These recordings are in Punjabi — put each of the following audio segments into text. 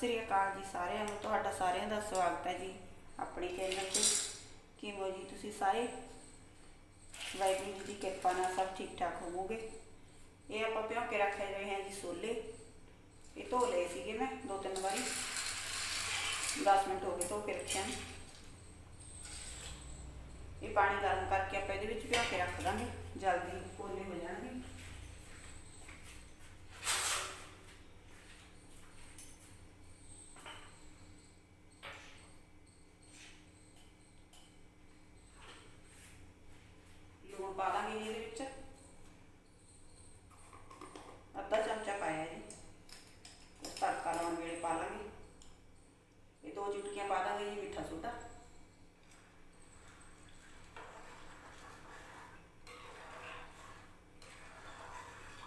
ਸ੍ਰੀ ਅਕਾਲ ਜੀ ਸਾਰਿਆਂ ਨੂੰ, ਤੁਹਾਡਾ ਸਾਰਿਆਂ ਦਾ ਸਵਾਗਤ ਹੈ ਜੀ ਆਪਣੇ ਚੈਨਲ ਤੇ। ਕਿਵੇਂ ਜੀ ਤੁਸੀਂ ਸਾਰੇ? ਵਾਹਿਗੁਰੂ ਜੀ ਦੀ ਕਿਰਪਾ ਨਾਲ ਸਭ ਠੀਕ ਠਾਕ ਹੋਵੋਗੇ। ਇਹ ਆਪਾਂ ਭਿਉਂ ਕੇ ਰੱਖੇ ਰਹੇ ਹਾਂ ਜੀ ਸੋਲੇ। ਇਹ ਧੋ ਲਏ ਸੀਗੇ ਮੈਂ ਦੋ ਤਿੰਨ ਵਾਰੀ। 10 ਮਿੰਟ ਹੋ ਗਏ ਧੋ ਕੇ ਰੱਖਿਆ ਨੂੰ। ਇਹ ਪਾਣੀ ਗਰਮ ਕਰਕੇ ਆਪਾਂ ਇਹਦੇ ਵਿੱਚ ਭਿਉਂ ਕੇ ਰੱਖ ਦਾਂਗੇ। ਜਲਦੀ ਕੋਲੇ ਹੋ ਜਾਣਗੇ ਲੂਣ ਪਾ ਦਾਂਗੇ ਜੀ ਇਹਦੇ ਵਿੱਚ ਅੱਧਾ ਚਮਚਾ ਪਾਇਆ ਜੀ ਉਸ ਤੜਕਾ ਲਾਉਣ ਵੇਲੇ ਪਾ ਲਾਂਗੇ ਇਹ ਦੋ ਚੁਟਕੀਆਂ ਪਾ ਦਾਂਗੇ ਜੀ ਮਿੱਠਾ ਸੋਡਾ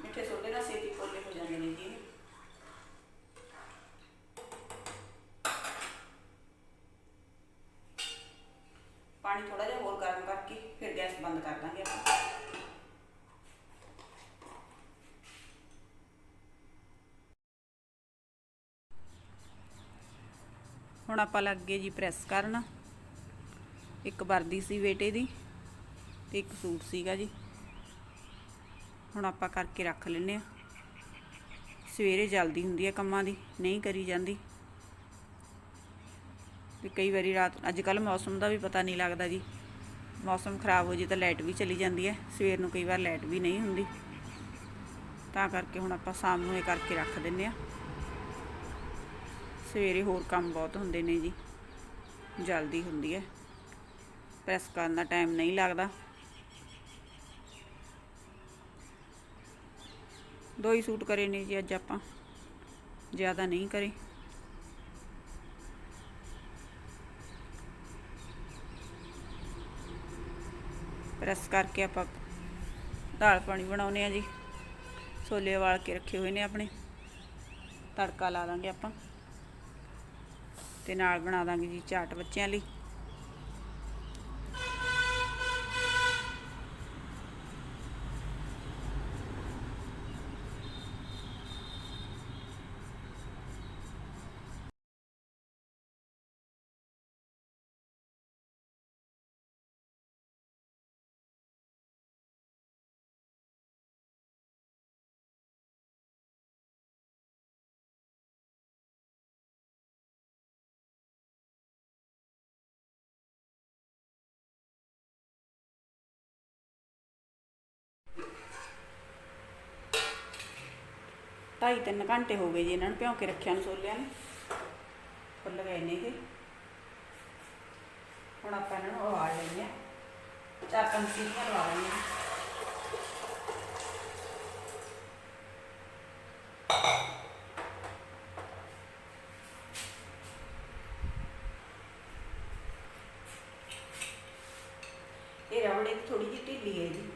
ਮਿੱਠੇ ਸੋਡੇ ਨਾਲ ਛੇਤੀ ਕੋਲੇ ਹੋ ਜਾਂਦੇ ਨੇ ਜੀ ਇਹ। ਪਾਣੀ ਥੋੜਾ ਜਿਹਾ ਹੋਰ ਗਰਮ ਕਰਕੇ ਫਿਰ ਗੈਸ ਬੰਦ ਕਰ ਦਾਂਗੇ ਆਪਾਂ। ਹੁਣ ਆਪਾਂ ਲੱਗ ਜੀ ਪ੍ਰੈਸ ਕਰਨ। ਇੱਕ ਵਰਦੀ ਸੀ ਬੇਟੇ ਦੀ ਤੇ ਇੱਕ ਸੂਟ ਸੀਗਾ ਜੀ। ਹੁਣ ਆਪਾਂ ਕਰਕੇ ਰੱਖ ਲੈਨੇ ਆ ਸਵੇਰੇ ਜਲਦੀ ਹੁੰਦੀ ਹੈ ਕੰਮਾਂ ਦੀ, ਨਹੀਂ ਕਰੀ ਜਾਂਦੀ। ਵੀ ਕਈ ਵਾਰੀ ਰਾਤ ਅੱਜ ਕੱਲ ਮੌਸਮ ਦਾ ਵੀ ਪਤਾ ਨਹੀਂ ਲੱਗਦਾ ਜੀ। ਮੌਸਮ ਖਰਾਬ ਹੋ ਜੇ ਤਾਂ ਲਾਈਟ ਵੀ ਚਲੀ ਜਾਂਦੀ ਹੈ। ਸਵੇਰ ਨੂੰ ਕਈ ਵਾਰ ਲਾਈਟ ਵੀ ਨਹੀਂ ਹੁੰਦੀ। ਤਾਂ ਕਰਕੇ ਹੁਣ ਆਪਾਂ ਸ਼ਾਮ ਨੂੰ ਇਹ ਕਰਕੇ ਰੱਖ ਦਿੰਨੇ ਆ ਸਵੇਰੇ ਹੋਰ ਕੰਮ ਬਹੁਤ ਹੁੰਦੇ ਨੇ ਜੀ। ਜਲਦੀ ਹੁੰਦੀ ਹੈ। ਪ੍ਰੈਸ ਕਰਨ ਦਾ ਟਾਈਮ ਨਹੀਂ ਲੱਗਦਾ। ਦੋ ਹੀ ਸੂਟ ਕਰੇ ਨੇ ਜੀ ਅੱਜ ਆਪਾਂ। ਜ਼ਿਆਦਾ ਨਹੀਂ ਕਰੇ। ਪ੍ਰੈਸ ਕਰਕੇ ਆਪਾਂ ਦਾਲ ਪਾਣੀ ਬਣਾਉਨੇ ਆ ਜੀ। ਛੋਲੇ ਵਾਲ ਕੇ ਰੱਖੇ ਹੋਏ ਨੇ ਆਪਣੇ। ਤੜਕਾ ਲਾ ਦਾਂਗੇ ਆਪਾਂ। ਤੇ ਨਾਲ ਬਣਾ ਦਾਂਗੇ ਜੀ ਚਾਟ ਬੱਚਿਆਂ ਲਈ। ਢਾਈ ਤਿੰਨ ਘੰਟੇ ਹੋ ਗਏ ਜੀ ਇਹਨਾਂ ਨੂੰ ਭਿਉਂ ਕੇ ਰੱਖਿਆ ਨੂੰ ਛੋਲਿਆਂ ਨੂੰ। ਫੁੱਲ ਗਏ ਨੇ ਇਹ। ਹੁਣ ਆਪਾਂ ਇਹਨਾਂ ਨੂੰ ਉਬਾਲ ਲੈਂਦੇ ਆ ਚਾਰ ਪੰਜ ਸੀਟੀਆਂ ਲਵਾ ਲੈਂਦੇ ਆ ਇਹ ਰਬੜੀ ਥੋੜੀ ਜਿਹੀ ਢਿੱਲੀ ਹੈ ਜੀ।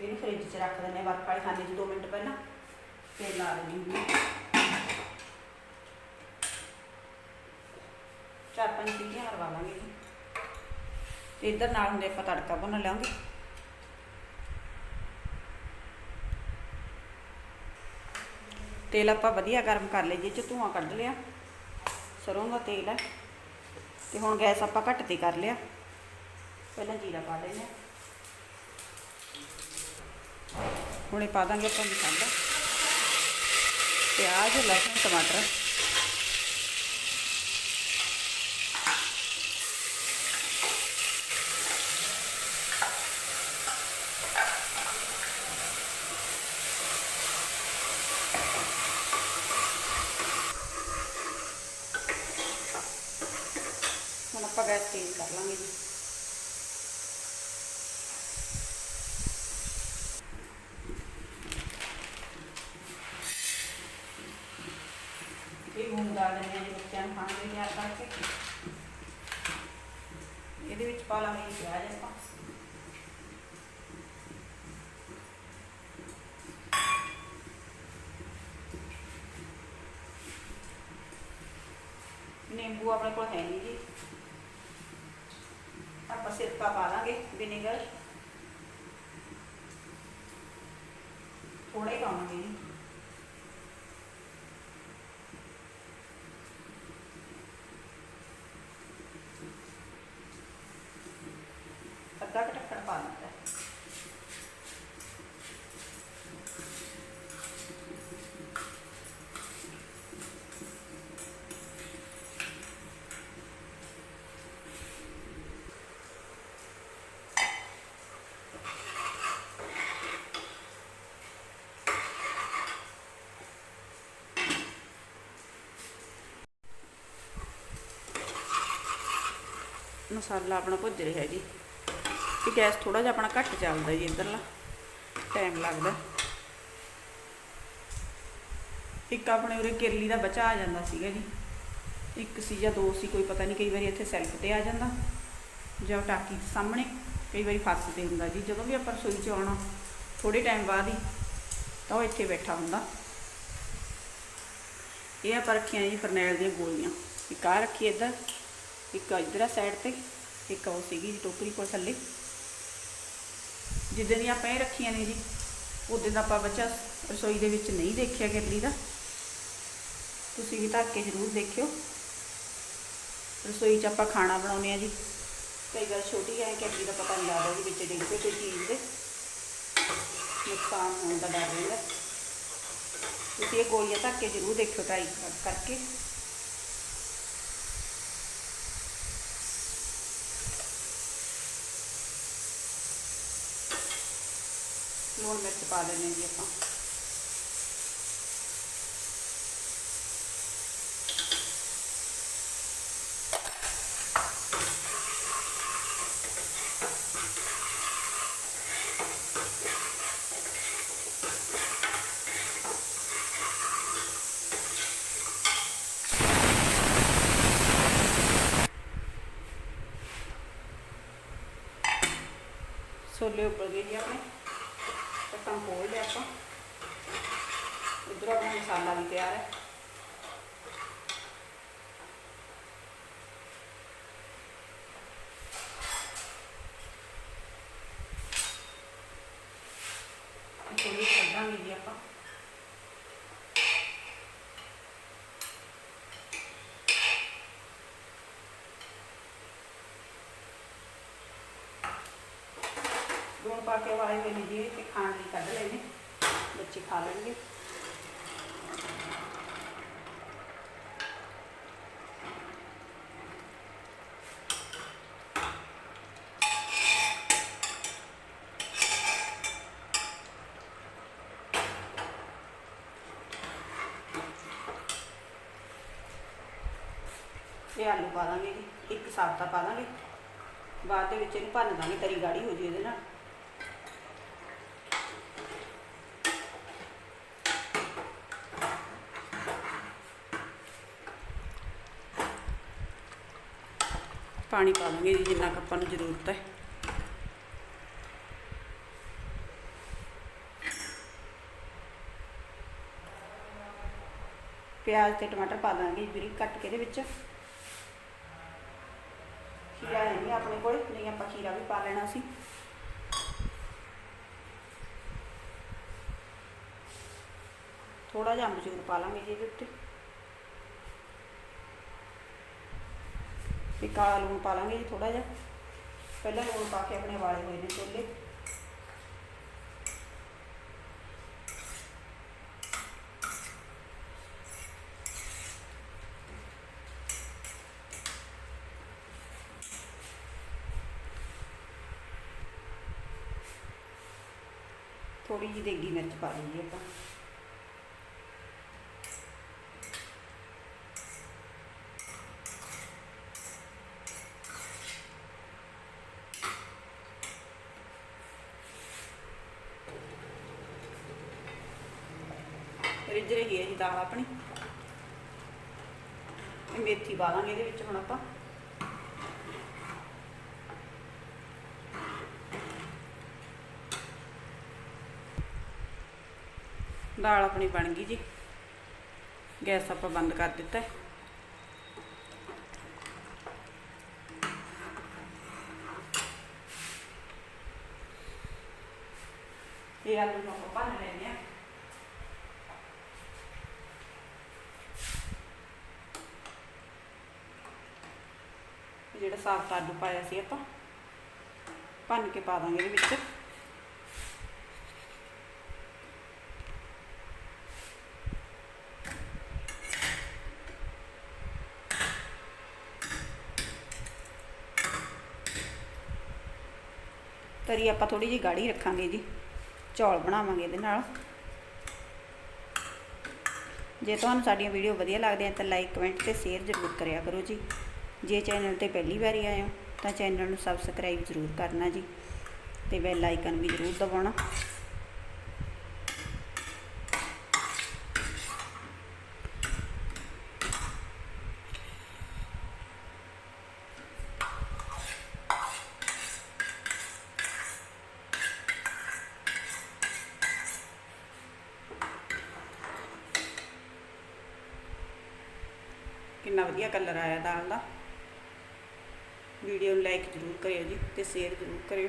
ਇਹਨੂੰ ਫ੍ਰਿਜ 'ਚ ਰੱਖ ਦਿੰਦੇ ਆ ਬਰਫ ਵਾਲੇ ਖਾਣੇ 'ਚ 2 ਮਿੰਟ ਪਹਿਲਾਂ। ਲਾ ਦੇਣੀ ਹੈ। ਚਾਰ ਪੰਜ ਸੀਟੀਆਂ ਮਰਵਾ ਲਾਂਗੇ ਤੇ ਇੱਧਰ ਨਾਲ ਹੁੰਦੇ ਆਪਾਂ ਤੜਕਾ ਬਣਾ ਲਾਂਗੇ ਤੇਲ ਆਪਾਂ ਵਧੀਆ ਗਰਮ ਕਰ ਲਏ ਜੀ ਚ ਧੂਆਂ ਕੱਢ ਲਿਆ। ਸਰੋਂ ਦਾ ਤੇਲ ਹੈ। ਤੇ ਹੁਣ ਗੈਸ ਆਪਾਂ ਘੱਟ ਤੇ ਕਰ ਲਿਆ। ਪਹਿਲਾਂ ਜੀਰਾ ਪਾ ਲੈਂਦੇ ਹੁਣ ਇਹ ਪਾ ਦਾਂਗੇ ਆਪਾਂ ਮਸਾਲਾ ਪਿਆਜ਼ ਲਸਣ ਟਮਾਟਰ। ਹੁਣ ਆਪਾਂ ਗੈਸ ਤੇਜ਼ ਕਰ ਲਾਂਗੇ ਜੀ ਇਹ ਮੂੰਗ ਦਾਲ ਦੇ ਜਿਹੜੇ ਬੱਚਿਆਂ ਨੂੰ ਖਾਣ ਲਈ ਤਿਆਰ ਕਰਕੇ ਇਹਦੇ ਵਿੱਚ ਪਾ ਲਾਂਗੇ ਪਿਆਜ਼ ਆਪਾਂ। ਨਿੰਬੂ ਆਪਣੇ ਕੋਲ ਹੈ ਨਹੀਂ ਜੀ। ਆਪਾਂ ਸਿਰਕਾ ਪਾ ਲਾਂਗੇ, ਵਿਨੇਗਰ। ਥੋੜਾ ਹੀ ਪਾਵਾਂਗੇ ਜੀ ਅੱਧਾ ਕੁ ਢੱਕਣ ਪਾ ਦਿੱਤਾ ਮਸਾਲਾ ਆਪਣਾ ਭੁੱਜ ਰਿਹਾ ਜੀ। ਤੇ ਗੈਸ ਥੋੜਾ ਜਿਹਾ ਆਪਣਾ ਘੱਟ ਚੱਲਦਾ ਜੀ ਇੱਧਰਲਾ। ਟਾਈਮ ਲੱਗਦਾ। ਇੱਕ ਆਪਣੇ ਉਰੇ ਕਿਰਲੀ ਦਾ ਬਚਾ ਆ ਜਾਂਦਾ ਸੀਗਾ ਜੀ। ਇੱਕ ਸੀ ਜਾਂ ਦੋ ਸੀ, ਕੋਈ ਪਤਾ ਨਹੀਂ, ਕਈ ਵਾਰੀ ਇੱਥੇ ਸੈਲਫ ਤੇ ਆ ਜਾਂਦਾ। ਜਾਂ ਟਾਕੀ ਦੇ ਸਾਹਮਣੇ ਕਈ ਵਾਰੀ ਫਸ ਤੇ ਹੁੰਦਾ ਜੀ। ਜਦੋਂ ਵੀ ਆਪਾਂ ਰਸੋਈ 'ਚ ਆਉਣਾ ਥੋੜੇ ਟਾਈਮ ਬਾਅਦ ਹੀ ਤਾਂ ਉਹ ਇੱਥੇ ਬੈਠਾ ਹੁੰਦਾ। ਇਹ ਆਪਾਂ ਰੱਖੀਆਂ ਜੀ ਫਰਨੈਲ ਦੀਆਂ ਗੋਲੀਆਂ। ਇੱਕ ਆਹ ਰੱਖੀ ਇੱਧਰ। ਇੱਕ ਇੱਧਰ ਆ ਸਾਈਡ ਤੇ, ਇੱਕ ਉਹ ਸੀਗੀ ਜੀ ਟੋਕਰੀ ਕੋਲ ਥੱਲੇ। ਜਿੱਦਾਂ ਦੀਆਂ ਆਪਾਂ ਇਹ ਰੱਖੀਆਂ ਨੇ ਜੀ, ਉਦੋਂ ਦਾ ਆਪਾਂ ਬੱਚਾ ਰਸੋਈ ਦੇ ਵਿੱਚ ਨਹੀਂ ਦੇਖਿਆ ਕਿਰਲੀ ਦਾ। ਤੁਸੀਂ ਵੀ ਧੱਕ ਕੇ ਜ਼ਰੂਰ ਦੇਖਿਓ। ਰਸੋਈ 'ਚ ਆਪਾਂ ਖਾਣਾ ਬਣਾਉਂਦੇ ਆ ਜੀ। ਕਈ ਵਾਰ ਛੋਟੀ ਹੈ ਕਿਰਲੀ ਦਾ ਪਤਾ ਨਹੀਂ ਲੱਗਦਾ ਉਹਦੇ ਵਿੱਚ ਡਿੱਗ ਪਏ ਕੋਈ ਚੀਜ਼ ਦੇ। ਨੁਕਸਾਨ ਹੋਣ ਦਾ ਡਰ ਰਹਿੰਦਾ। ਤੁਸੀਂ ਇਹ ਗੋਲੀਆਂ ਧੱਕ ਕੇ ਜ਼ਰੂਰ ਦੇਖਿਓ ਟਰਾਈ ਕਰਕੇ। ਲੂਣ ਮਿਰਚ ਪਾ ਲੈਣੇ ਜੀ ਆਪਾਂ ਛੋਲੇ ਉੱਪਰ ਗਏ ਜੀ ਆਪਣੇ ਢੱਕਣ ਖੋਲ ਲਿਆ ਆਪਾਂ ਉਧਰ ਆਪਣਾ ਮਸਾਲਾ ਵੀ ਤਿਆਰ ਹੈ ਛੋਲੇ ਕੱਢਾਂਗੇ ਜੀ ਆਪਾਂ ਪਾ ਕੇ ਵਾਲੇ ਹੋਏ ਜੀ ਤੇ ਖਾਣ ਲਈ ਕੱਢ ਲੈਣੇ ਬੱਚੇ ਖਾ ਲੈਣਗੇ। ਇਹ ਆਲੂ ਪਾ ਦਾਂਗੇ ਜੀ, ਇੱਕ ਸਾਬਤਾ ਪਾ ਦਾਂਗੇ। ਬਾਅਦ ਦੇ ਵਿੱਚ ਇਹਨੂੰ ਭੰਨ ਦਾਂਗੇ, ਤਰੀ ਗਾੜੀ ਹੋ ਜੀ ਇਹਦੇ ਨਾਲ। ਪਾਣੀ ਪਾ ਦਾਂਗੇ ਜੀ, ਜਿੰਨਾ ਕੁ ਆਪਾਂ ਨੂੰ ਜ਼ਰੂਰਤ ਹੈ। ਪਿਆਜ਼ ਤੇ ਟਮਾਟਰ ਪਾ ਦਾਂਗੇ ਬਰੀਕ ਕੱਟ ਕੇ ਇਹਦੇ ਵਿੱਚ। ਖੀਰਾ ਹੈ ਨਹੀਂ ਆਪਣੇ ਕੋਲ, ਨਹੀਂ ਆਪਾਂ ਖੀਰਾ ਵੀ ਪਾ ਲੈਣਾ ਸੀ। ਥੋੜਾ ਜਿਹਾ ਅਮਚੂਰ ਪਾ ਲਾਂਗੇ ਜੀ ਇਹਦੇ ਉੱਤੇ। ਵੀ ਕਾਲਾ ਲੂਣ ਪਾ ਲਾਂਗੇ ਜੀ ਥੋੜਾ ਜਿਹਾ। ਪਹਿਲਾਂ ਲੂਣ ਪਾ ਕੇ ਆਪਣੇ ਵਾਲੇ ਹੋਏ ਨੇ ਛੋਲੇ। ਥੋੜੀ ਜਿਹੀ ਦੇਗੀ ਮਿਰਚ ਪਾ ਲਈਏ ਆਪਾਂ। ਰਿੱਝ ਰਹੀ ਹੈ ਜੀ ਦਾਲ ਆਪਣੀ। ਮੇਥੀ ਪਾ ਦਾਂਗੇ ਇਹਦੇ ਵਿੱਚ ਹੁਣ ਆਪਾਂ। ਦਾਲ ਆਪਣੀ ਬਣ ਗਈ ਜੀ। ਗੈਸ ਆਪਾਂ ਬੰਦ ਕਰ ਦਿੱਤਾ ਹੈ। ਇਹ ਆਲੂ ਨੂੰ ਆਪਾਂ ਭੰਨ ਲੈਂਦੇ ਆ ਜਿਹੜਾ ਸਾਫ਼ ਆਲੂ ਪਾਇਆ ਸੀ ਆਪਾਂ, ਭੰਨ ਕੇ ਪਾ ਦਾਂਗੇ ਇਹਦੇ ਵਿੱਚ। ਤਰੀ ਆਪਾਂ ਥੋੜੀ ਜਿਹੀ ਗਾੜੀ ਰੱਖਾਂਗੇ ਜੀ, ਚੌਲ ਬਣਾਵਾਂਗੇ ਇਹਦੇ ਨਾਲ। ਜੇ ਤੁਹਾਨੂੰ ਸਾਡੀਆਂ ਵੀਡੀਓ ਵਧੀਆ ਲੱਗਦੀਆਂ ਤਾਂ ਲਾਈਕ ਕਮੈਂਟ ਤੇ ਸ਼ੇਅਰ ਜ਼ਰੂਰ ਕਰਿਆ ਕਰੋ ਜੀ। ਜੇ ਚੈਨਲ ਤੇ ਪਹਿਲੀ ਵਾਰੀ ਆਏ ਹੋ, ਤਾਂ ਚੈਨਲ ਨੂੰ ਸਬਸਕ੍ਰਾਈਬ ਜ਼ਰੂਰ ਕਰਨਾ ਜੀ ਤੇ ਬੈਲ ਆਈਕਨ ਵੀ ਜ਼ਰੂਰ ਦਬਾਉਣਾ। ਕਿੰਨਾ ਵਧੀਆ ਕਲਰ ਆਇਆ ਦਾਲ ਦਾ। ਵੀਡੀਓ ਨੂੰ ਲਾਈਕ ਜ਼ਰੂਰ ਕਰਿਓ ਜੀ ਤੇ ਸ਼ੇਅਰ ਜ਼ਰੂਰ ਕਰਿਓ।